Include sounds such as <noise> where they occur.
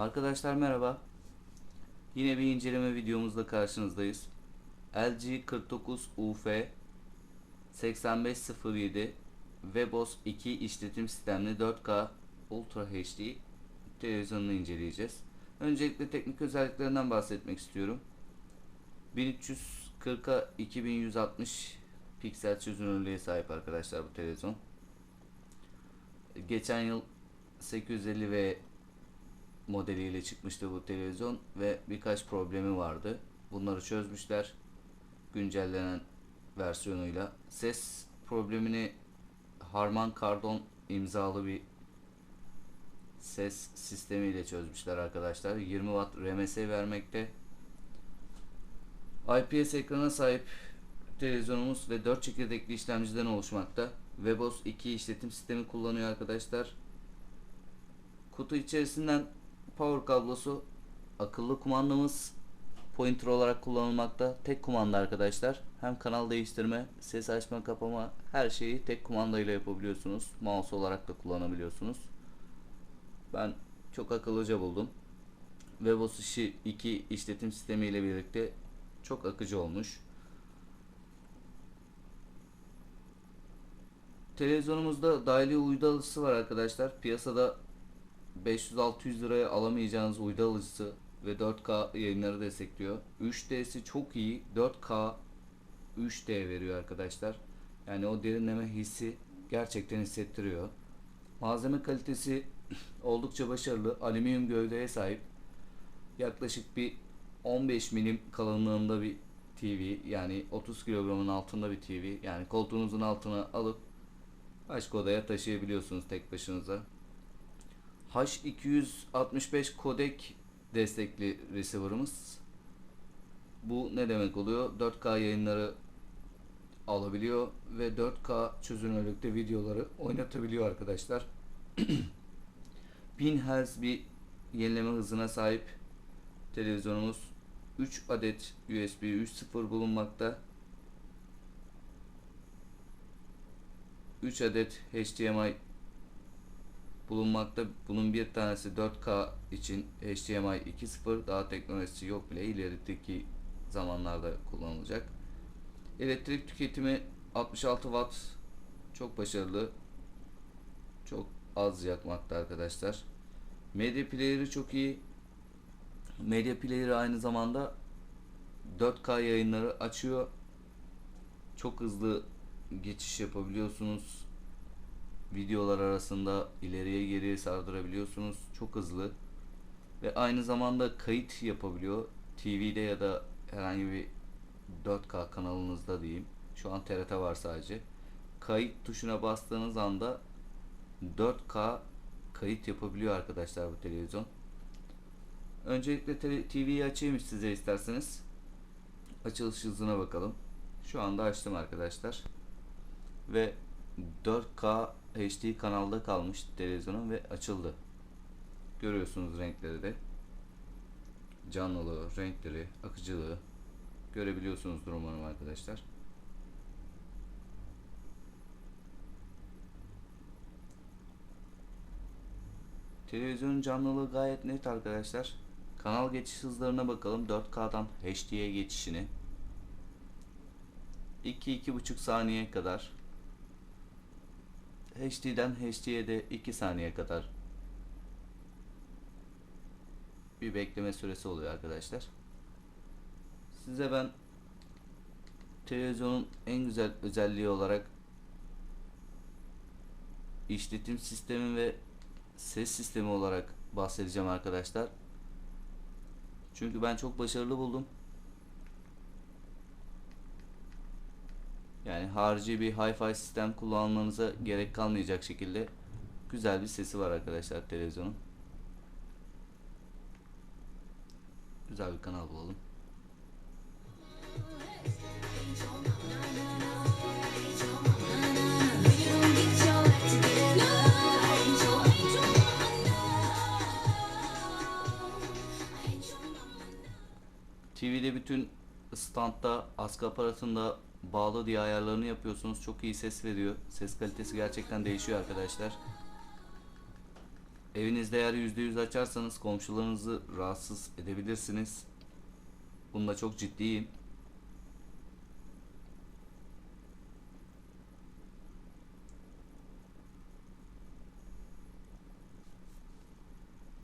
Arkadaşlar merhaba. Yine bir inceleme videomuzda karşınızdayız. LG 49 UF 8507 Webos 2 işletim sistemli 4K Ultra HD televizyonunu inceleyeceğiz. Öncelikle teknik özelliklerinden bahsetmek istiyorum. 1340'a 2160 piksel çözünürlüğe sahip arkadaşlar bu televizyon. Geçen yıl 850 ve modeliyle çıkmıştı bu televizyon ve birkaç problemi vardı. Bunları çözmüşler güncellenen versiyonuyla. Ses problemini Harman Kardon imzalı bir ses sistemiyle çözmüşler arkadaşlar. 20 Watt RMS vermekte. IPS ekrana sahip televizyonumuz ve 4 çekirdekli işlemciden oluşmakta. Webos 2 işletim sistemi kullanıyor arkadaşlar. Kutu içerisinden power kablosu, akıllı kumandamız pointer olarak kullanılmakta. Tek kumanda arkadaşlar. Hem kanal değiştirme, ses açma, kapama her şeyi tek kumandayla yapabiliyorsunuz. Mouse olarak da kullanabiliyorsunuz. Ben çok akıllıca buldum. Webos işi 2 işletim sistemi ile birlikte çok akıcı olmuş. Televizyonumuzda dahili uydu alıcısı var arkadaşlar. Piyasada 500-600 liraya alamayacağınız uydu alıcısı ve 4K yayınları destekliyor. 3D'si çok iyi. 4K 3D veriyor arkadaşlar. Yani o derinleme hissi gerçekten hissettiriyor. Malzeme kalitesi <clears throat> oldukça başarılı. Alüminyum gövdeye sahip. Yaklaşık bir 15 milim kalınlığında bir TV yani 30 kilogramın altında bir TV yani koltuğunuzun altına alıp başka odaya taşıyabiliyorsunuz tek başınıza. H265 kodek destekli receiver'ımız. Bu ne demek oluyor? 4K yayınları alabiliyor ve 4K çözünürlükte videoları oynatabiliyor arkadaşlar. <clears throat> 1000 Hz bir yenileme hızına sahip televizyonumuz 3 adet USB 3.0 bulunmakta. 3 adet HDMI bulunmakta. Bunun bir tanesi 4K için HDMI 2.0 daha teknolojisi yok bile ilerideki zamanlarda kullanılacak. Elektrik tüketimi 66 Watt çok başarılı. Çok az yakmakta arkadaşlar. Medya player'ı çok iyi. Medya player'ı aynı zamanda 4K yayınları açıyor. Çok hızlı geçiş yapabiliyorsunuz videolar arasında ileriye geriye sardırabiliyorsunuz. Çok hızlı. Ve aynı zamanda kayıt yapabiliyor. TV'de ya da herhangi bir 4K kanalınızda diyeyim. Şu an TRT var sadece. Kayıt tuşuna bastığınız anda 4K kayıt yapabiliyor arkadaşlar bu televizyon. Öncelikle TV'yi açayım size isterseniz. Açılış hızına bakalım. Şu anda açtım arkadaşlar. Ve 4K HD kanalda kalmış televizyonun ve açıldı. Görüyorsunuz renkleri de. Canlılığı, renkleri, akıcılığı görebiliyorsunuzdur umarım arkadaşlar. Televizyonun canlılığı gayet net arkadaşlar. Kanal geçiş hızlarına bakalım. 4K'dan HD'ye geçişini. 2-2,5 saniye kadar HD'den HD'ye de 2 saniye kadar bir bekleme süresi oluyor arkadaşlar. Size ben televizyonun en güzel özelliği olarak işletim sistemi ve ses sistemi olarak bahsedeceğim arkadaşlar. Çünkü ben çok başarılı buldum. Yani harici bir hi-fi sistem kullanmanıza gerek kalmayacak şekilde güzel bir sesi var arkadaşlar televizyonun. Güzel bir kanal bulalım. TV'de bütün standta, askı aparatında bağlı diye ayarlarını yapıyorsunuz. Çok iyi ses veriyor. Ses kalitesi gerçekten değişiyor arkadaşlar. Evinizde eğer %100 açarsanız komşularınızı rahatsız edebilirsiniz. Bunda çok ciddiyim.